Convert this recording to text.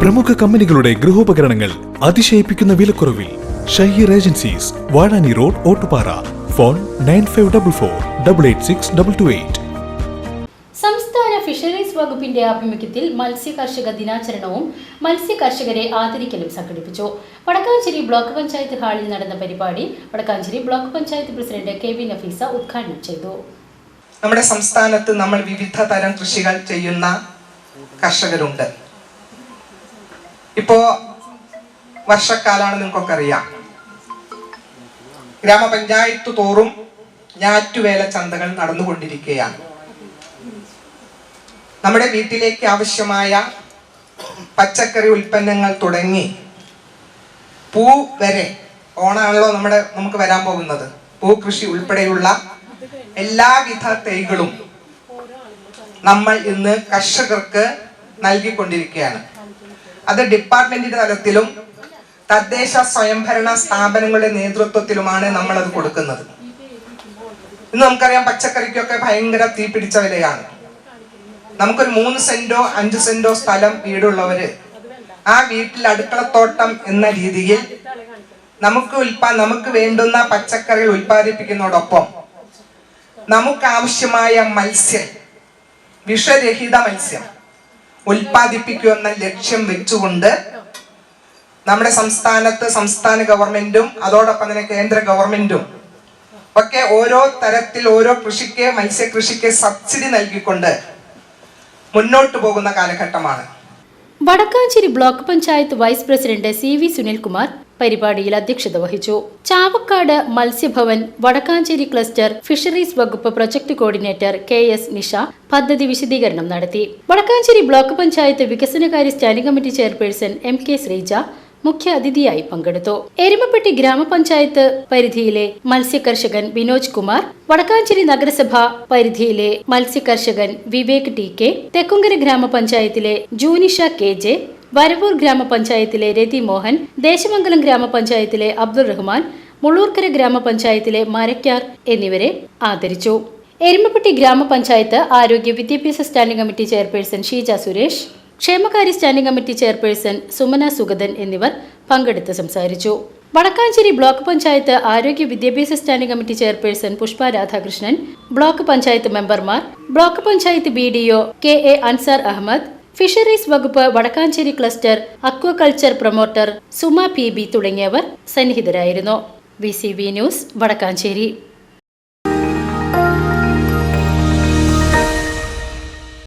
പ്രമുഖ കമ്പനികളുടെ ഗൃഹോപകരണങ്ങൾ അതിശയിപ്പിക്കുന്ന വിലക്കുറവിൽ Shaheer agencies Vazhani road Ottupara. Phone nine five double four double eight six double two eight. സംസ്ഥാന ഫിഷറീസ് വകുപ്പിന്റെ ആഭിമുഖ്യത്തിൽ മത്സ്യകർഷക ദിനാചരണവും മത്സ്യ കർഷകരെ ആദരിക്കലും സംഘടിപ്പിച്ചു. വടക്കാഞ്ചേരി ബ്ലോക്ക് പഞ്ചായത്ത് ഹാളിൽ നടന്ന പരിപാടി Vadakkanchery block panchayat president K V Nafeesa ഉദ്ഘാടനം ചെയ്തു. നമ്മുടെ സംസ്ഥാനത്ത് നമ്മൾ വിവിധ തരം കൃഷികൾ ചെയ്യുന്ന കർഷകരുണ്ട്. ഇപ്പോ വർഷക്കാലാണ് നിങ്ങൾക്കൊക്കെ അറിയാം ഗ്രാമപഞ്ചായത്ത് തോറും ഞാറ്റുവേല ചന്തകൾ നടന്നുകൊണ്ടിരിക്കുകയാണ്. നമ്മുടെ വീട്ടിലേക്ക് ആവശ്യമായ പച്ചക്കറി ഉൽപ്പന്നങ്ങൾ തുടങ്ങി പൂ വരെ ഓണാണല്ലോ നമ്മുടെ നമുക്ക് വരാൻ പോകുന്നത്. പൂ കൃഷി ഉൾപ്പെടെയുള്ള എല്ലാവിധ തൈകളും നമ്മൾ ഇന്ന് കർഷകർക്ക് നൽകിക്കൊണ്ടിരിക്കുകയാണ്. അത് ഡിപ്പാർട്ട്മെന്റിന്റെ തലത്തിലും തദ്ദേശ സ്വയംഭരണ സ്ഥാപനങ്ങളുടെ നേതൃത്വത്തിലുമാണ് നമ്മൾ അത് കൊടുക്കുന്നത്. ഇന്ന് നമുക്കറിയാം പച്ചക്കറിക്കൊക്കെ ഭയങ്കര തീ പിടിച്ച വിലയാണ്. നമുക്കൊരു മൂന്ന് സെന്റോ അഞ്ച് സെന്റോ സ്ഥലം വീടുള്ളവര് ആ വീട്ടിൽ അടുക്കളത്തോട്ടം എന്ന രീതിയിൽ നമുക്ക് ഉൽപാ നമുക്ക് വേണ്ടുന്ന പച്ചക്കറി ഉൽപ്പാദിപ്പിക്കുന്നതോടൊപ്പം നമുക്ക് ആവശ്യമായ മത്സ്യം വിഷരഹിത മത്സ്യം ഉൽപ്പാദിപ്പിക്കുമെന്ന ലക്ഷ്യം വെച്ചുകൊണ്ട് നമ്മുടെ സംസ്ഥാനത്ത് സംസ്ഥാന ഗവൺമെന്റും അതോടൊപ്പം തന്നെ കേന്ദ്ര ഗവൺമെന്റും ഒക്കെ ഓരോ തരത്തിൽ ഓരോ കൃഷിക്ക് മത്സ്യകൃഷിക്ക് സബ്സിഡി നൽകിക്കൊണ്ട് മുന്നോട്ട് പോകുന്ന കാലഘട്ടമാണ്. Vadakkanchery block panchayat vice president C V Sunilkumar പരിപാടിയിൽ അധ്യക്ഷത വഹിച്ചു. ചാവക്കാട് മത്സ്യഭവൻ വടക്കാഞ്ചേരി ക്ലസ്റ്റർ ഫിഷറീസ് വകുപ്പ് project coordinator K S Nisha പദ്ധതി വിശദീകരണം നടത്തി. വടക്കാഞ്ചേരി ബ്ലോക്ക് പഞ്ചായത്ത് വികസനകാര്യ standing committee chairperson M K Sreeja മുഖ്യ അതിഥിയായി പങ്കെടുത്തു. എരുമപ്പെട്ടി ഗ്രാമപഞ്ചായത്ത് പരിധിയിലെ മത്സ്യകർഷകൻ വിനോജ് കുമാർ വടക്കാഞ്ചേരി നഗരസഭ പരിധിയിലെ മത്സ്യകർഷകൻ വിവേക് ടി കെ തെക്കുങ്കര ഗ്രാമപഞ്ചായത്തിലെ ജൂനിഷ കെ ജെ വരവൂർ ഗ്രാമപഞ്ചായത്തിലെ രതി മോഹൻ ദേശമംഗലം ഗ്രാമപഞ്ചായത്തിലെ അബ്ദുൾ റഹ്മാൻ മുള്ളൂർക്കര ഗ്രാമപഞ്ചായത്തിലെ മരക്കാർ എന്നിവരെ ആദരിച്ചു. എരുമപ്പെട്ടി ഗ്രാമപഞ്ചായത്ത് ആരോഗ്യ വിദ്യാഭ്യാസ standing committee chairperson Sheeja Suresh ക്ഷേമകാര്യ standing committee chairperson Sumana Sugathan എന്നിവർ പങ്കെടുത്ത് സംസാരിച്ചു. വടക്കാഞ്ചേരി ബ്ലോക്ക് പഞ്ചായത്ത് ആരോഗ്യ വിദ്യാഭ്യാസ standing committee chairperson Pushpa Radhakrishnan block panchayat മെമ്പർമാർ block panchayat B D O K A Ansar Ahammad fisheries വകുപ്പ് Vadakkanchery cluster aquaculture promoter Suma P B തുടങ്ങിയവർ സന്നിഹിതരായിരുന്നു. V news Vadakkanchery.